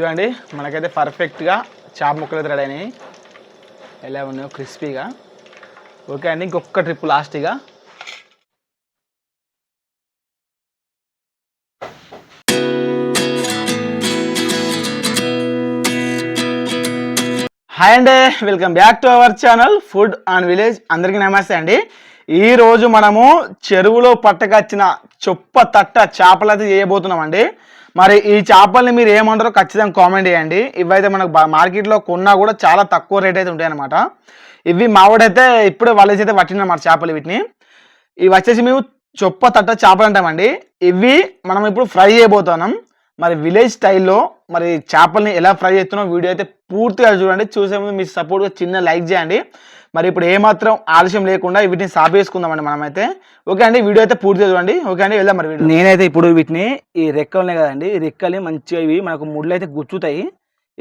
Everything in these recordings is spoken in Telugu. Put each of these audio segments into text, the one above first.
చూడండి మనకైతే పర్ఫెక్ట్గా చాప ముక్కలు రెడీ అయినాయి. ఎలా ఉన్నాయో క్రిస్పీగా ఓకే అండి ఇంకొక ట్రిప్ లాస్ట్గా హాయ్ అండి welcome back to our channel food and village అందరికీ నమస్తే అండి. ఈ రోజు మనము చెరువులో పట్టకచ్చిన చొప్ప తట్ట చేపలు అయితే చేయబోతున్నామండి. మరి ఈ చేపల్ని మీరు ఏమంటారో ఖచ్చితంగా కామెంట్ చేయండి. ఇవైతే మనకు బా- మార్కెట్లో కొన్నా కూడా చాలా తక్కువ రేట్ అయితే ఉంటాయి అనమాట ఇవి మావాడైతే ఇప్పుడే వాళ్ళైతే అయితే పట్టినమాట చేపలు వీటిని. ఇవి వచ్చేసి మేము చొప్ప తట్ట చేపలు అంటామండి. ఇవి మనం ఇప్పుడు ఫ్రై చేయబోతున్నాం. మరి విలేజ్ స్టైల్లో మరి చేపల్ని ఎలా ఫ్రై చేస్తున్నాం వీడియో అయితే పూర్తిగా చూడండి. చూసే ముందు మీ సపోర్ట్గా చిన్న లైక్ చేయండి. మరి ఇప్పుడు ఏమాత్రం ఆలస్యం లేకుండా వీటిని సాపేసుకుందామండి మనమైతే. ఓకే అండి వీడియో అయితే పూర్తి చూడండి ఓకే అండి వెళ్దాం మరి వీడియో. నేనైతే ఇప్పుడు వీటిని ఈ రెక్కలు కదండి ఈ రెక్కలు మంచిగా ఇవి మనకు ముళ్ళు అయితే గుచ్చుతాయి.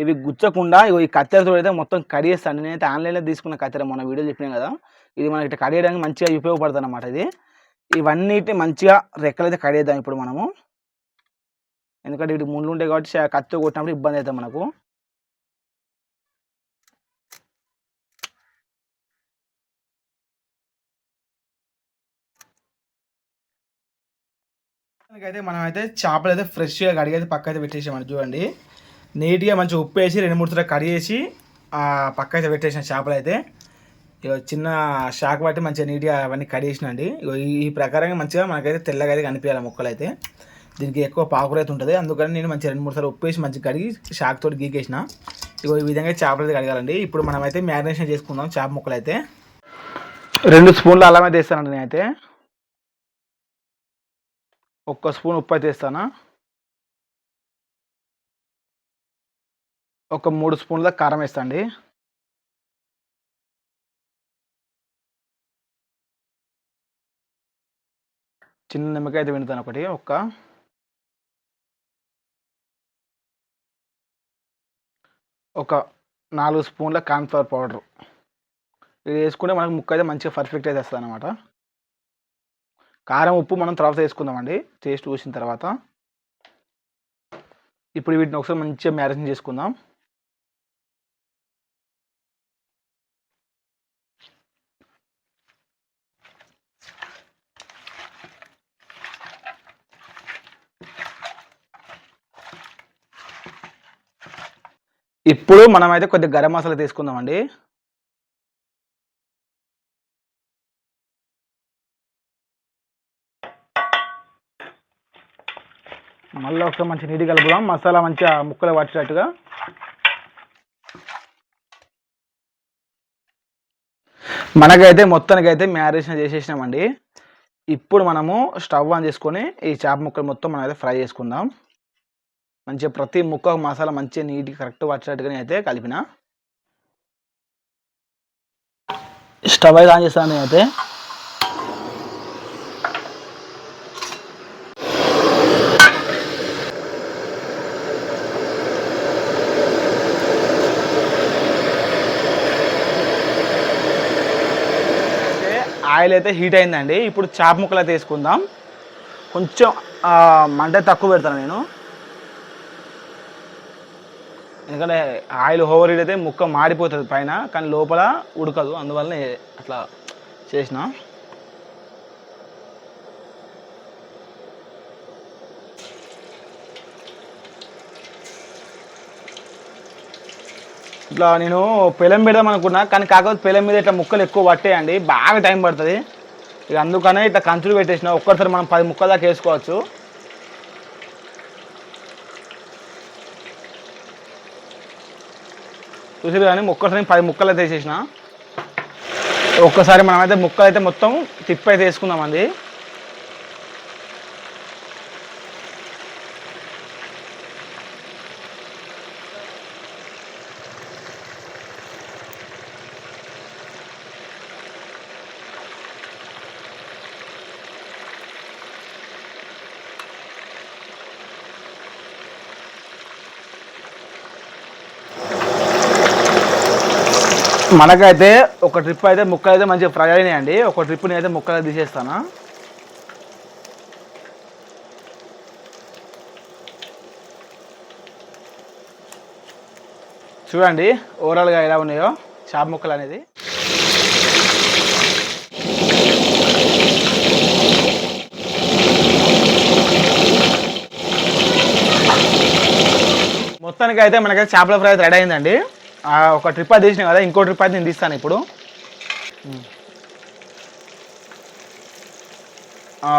ఇవి గుచ్చకుండా ఇగో ఈ కత్తెరతో అయితే మొత్తం కడిగేస్తాను నేనైతే ఆన్లైన్లో తీసుకున్న కత్తెర మన వీడియో చెప్పినాం కదా. ఇది మనకి ఇట్లా కడియడానికి మంచిగా ఉపయోగపడుతుంది అన్నమాట ఇది. ఇవన్నీ మంచిగా రెక్కలు అయితే కడిగేద్దాం ఇప్పుడు మనము. ఎందుకంటే ఇటు ముండ్లు ఉంటాయి కాబట్టి కత్తి కత్తితో కొట్టినప్పుడు ఇబ్బంది అవుతుంది మనకు. అయితే మనం అయితే చేపలు అయితే ఫ్రెష్గా కడిగి అయితే పక్క అయితే పెట్టేసామని చూడండి. నీట్గా మంచిగా ఉప్పు వేసి రెండు మూడు సార్లు కడిగేసి పక్క అయితే పెట్టేసిన చేపలు అయితే ఇక చిన్న షాక్ పట్టి మంచిగా నీట్గా అవన్నీ కడిగేసినండి. ఇగో ఈ ప్రకారంగా మంచిగా మనకైతే తెల్లగా అయితే కనిపించాలి మొక్కలు అయితే దీనికి ఎక్కువ పాకురు అయితే ఉంటుంది. అందుకని నేను మంచిగా రెండు మూడు సార్లు ఉప్పు వేసి మంచిగా కడిగి షాక్ తోటి గీకేసిన. ఇక ఈ విధంగా చేపలు అయితే కడగాలండి. ఇప్పుడు మనం అయితే మ్యారినేషన్ చేసుకుందాం చేప ముక్కలు అయితే రెండు స్పూన్లు అల్లం అయితే వేస్తానండి నేనైతే. ఒక్క స్పూన్ ఉప్పు అయితే వేస్తాను? ఒక మూడు స్పూన్ల కారం వేస్తాండి. చిన్న నిమ్మకాయ అయితే వింటాను ఒకటి ఒక్క. ఒక నాలుగు స్పూన్ల కార్న్ఫ్లవర్ పౌడర్. ఇది వేసుకుంటే మనకు ముక్క అయితే మంచిగా పర్ఫెక్ట్ అయితే వస్తుంది అనమాట కారం ఉప్పు మనం తర్వాత వేసుకుందామండి. టేస్ట్ చూసిన తర్వాత. ఇప్పుడు వీటిని ఒకసారి మంచిగా మ్యారేజ్ చేసుకుందాం. ఇప్పుడు మనం అయితే కొద్దిగా గరం మసాలా తీసుకుందామండి. మళ్ళీ ఒకసారి మంచి నీటి కలుపుదాం. మసాలా మంచిగా ముక్కలు పట్టేటట్టుగా మనకైతే మొత్తానికైతే మ్యారినేషన్ చేసేసినామండి. ఇప్పుడు మనము స్టవ్ ఆన్ చేసుకొని ఈ చేప ముక్కలు మొత్తం మనం అయితే ఫ్రై చేసుకుందాం. మంచిగా ప్రతి ముక్క మసాలా మంచిగా నీట్గా కరెక్ట్ వచ్చేటట్టుగా అయితే కలిపిన. స్టవ్ అయితే ఆన్ చేస్తాను నేనైతే. అయితే ఆయిల్ అయితే హీట్ అయిందండి. ఇప్పుడు చేప ముక్కలు అయితే వేసుకుందాం. కొంచెం మంట తక్కువ పెడతాను నేను. ఎందుకంటే ఆయిల్ ఓవర్ హీట్ అయితే ముక్క మాడిపోతుంది పైన కానీ లోపల ఉడకదు. అందువల్ల అట్లా చేసిన. ఇట్లా నేను పెలం పెడదాం అనుకున్నా కానీ కాకపోతే పెలం మీద ఇట్లా ముక్కలు ఎక్కువ పట్టేయండి బాగా టైం పడుతుంది. ఇక అందుకనే ఇట్లా కంచులు పెట్టేసిన ఒక్కసారి మనం పది ముక్కల దాకా వేసుకోవచ్చు. చూసారు కానీ ఒక్కసారి పది ముక్కలు అయితే వేసేసిన. ఒక్కసారి మనమైతే ముక్కలు అయితే మొత్తం తిప్పి అయితే వేసుకుందామండి. మనకైతే ఒక ట్రిప్ అయితే ముక్కలు అయితే మంచిగా ఫ్రై అయినాయండి. ఒక ట్రిప్ నేనైతే ముక్కలు తీసేస్తాను. చూడండి ఓవరాల్గా ఎలా ఉన్నాయో చేప ముక్కలు అనేది. మొత్తానికి అయితే మనకైతే చేపల ఫ్రై అయితే రెడీ అయిందండి. ఒక ట్రిప్ అది తీసినాం కదా ఇంకో ట్రిప్ అయితే నేను తీస్తాను ఇప్పుడు.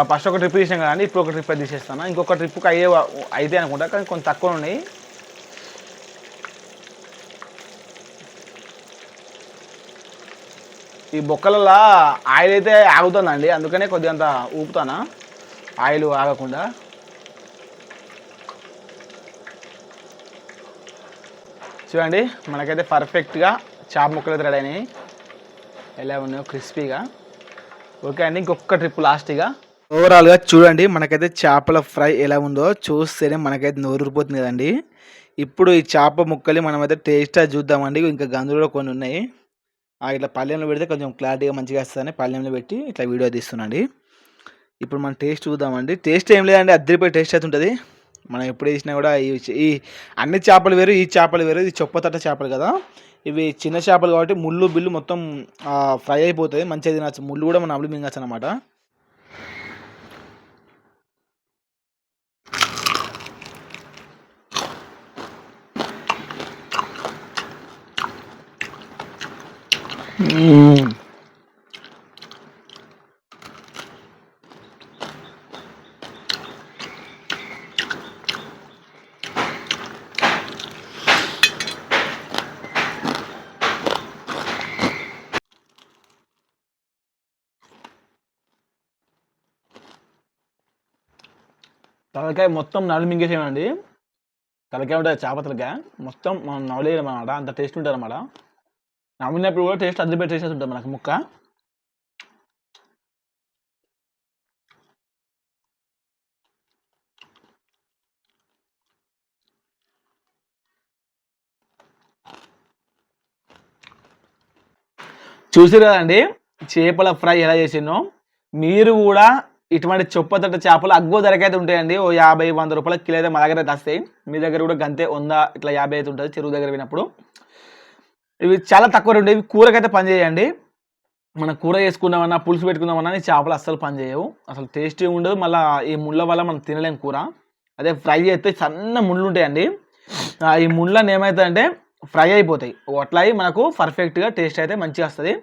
ఫస్ట్ ఒక ట్రిప్ తీసినాం కదండి ఇప్పుడు ఒక ట్రిప్ అయితే తీసేస్తాను. ఇంకొక ట్రిప్కి అయ్యే అయితే అనుకుంటా కానీ కొంచెం తక్కువ ఉన్నాయి. ఈ బొక్కలలో ఆయిల్ అయితే ఆగుతుందండి అందుకనే కొద్దిగా అంత ఊపుతానా. ఆయిల్ ఆగకుండా. చూడండి మనకైతే పర్ఫెక్ట్గా చేప ముక్కలు అయితే రెడీ అయినాయి. ఎలా ఉన్నాయో క్రిస్పీగా ఓకే అండి ఇంకొక ట్రిప్ లాస్ట్గా ఓవరాల్గా చూడండి మనకైతే చేపల ఫ్రై ఎలా ఉందో చూస్తేనే మనకైతే నోరూరిపోతుంది కదండి. ఇప్పుడు ఈ చేప ముక్కలు మనమైతే టేస్ట్గా చూద్దామండి. ఇంకా గంధులో కూడా కొన్ని ఉన్నాయి. ఆ, ఇట్లా పల్లెంలో పెడితే కొంచెం క్లారిటీగా మంచిగా వస్తుందని పల్లెంలో పెట్టి ఇట్లా వీడియో తీస్తున్నాండి. ఇప్పుడు మనం టేస్ట్ చూద్దామండి. టేస్ట్ ఏం లేదండి అద్దరిపోయి టేస్ట్ అయితే ఉంటుంది. మనం ఎప్పుడు వేసినా కూడా ఈ ఈ అన్ని చేపలు వేరు ఈ చేపలు వేరు ఇది చొప్పతట్ట చేపలు కదా. ఇవి చిన్న చేపలు కాబట్టి ముళ్ళు బిల్లు మొత్తం ఫ్రై అయిపోతుంది మంచిగా తినచ్చు. ముళ్ళు కూడా మనం అమలు మింగచ్చు అనమాట తలకాయ మొత్తం నలు మింగేసేయండి తలకాయ ఉంటుంది చేప తలకాయ. మొత్తం మనం నవలేయడం అనమాట అంత టేస్ట్ ఉంటుంది అనమాట నవ్వినప్పుడు కూడా టేస్ట్ అదిరిపోయి టేస్ట్ ఉంటుంది మనకు ముక్క. చూసారు కదండి చేపల ఫ్రై ఎలా చేసినో మీరు కూడా ఇటువంటి చొప్పతట్ట చేపలు అగ్గు ధరకు అయితే ఉంటాయండి. ఓ యాభై వంద రూపాయల కిలో అయితే మా దగ్గర అయితే వస్తాయి. మీ దగ్గర కూడా గంతే ఉందా ఇట్లా యాభై అయితే ఉంటుంది చెరువు దగ్గర పోయినప్పుడు. ఇవి చాలా తక్కువ రేటు ఇవి కూరకైతే పనిచేయండి. మనం కూర చేసుకుందామన్నా పులుసు పెట్టుకుందామన్నా ఈ చేపలు అస్సలు పనిచేయవు. అసలు టేస్టీ ఉండదు. మళ్ళీ ఈ ముళ్ళ వల్ల మనం తినలేం కూర. అదే ఫ్రై చేస్తే సన్న ముళ్ళు ఉంటాయండి. ఈ ముళ్ళని ఏమవుతుందంటే ఫ్రై అయిపోతాయి. అట్లా మనకు పర్ఫెక్ట్గా టేస్ట్ అయితే మంచిగా వస్తుంది.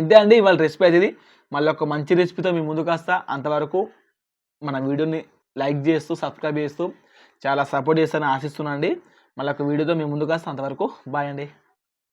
ఇంతే అండి ఇవాళ రెసిపీ అయితే ఇది. మళ్ళీ ఒక మంచి రెసిపీతో మీ ముందుకు వస్తా. అంతవరకు మన వీడియోని లైక్ చేస్తూ సబ్స్క్రైబ్ చేస్తూ చాలా సపోర్ట్ చేస్తారని ఆశిస్తున్నాను అండి మళ్ళీ ఒక వీడియోతో మీ ముందుకు వస్తా. అంతవరకు బాయ్ అండి.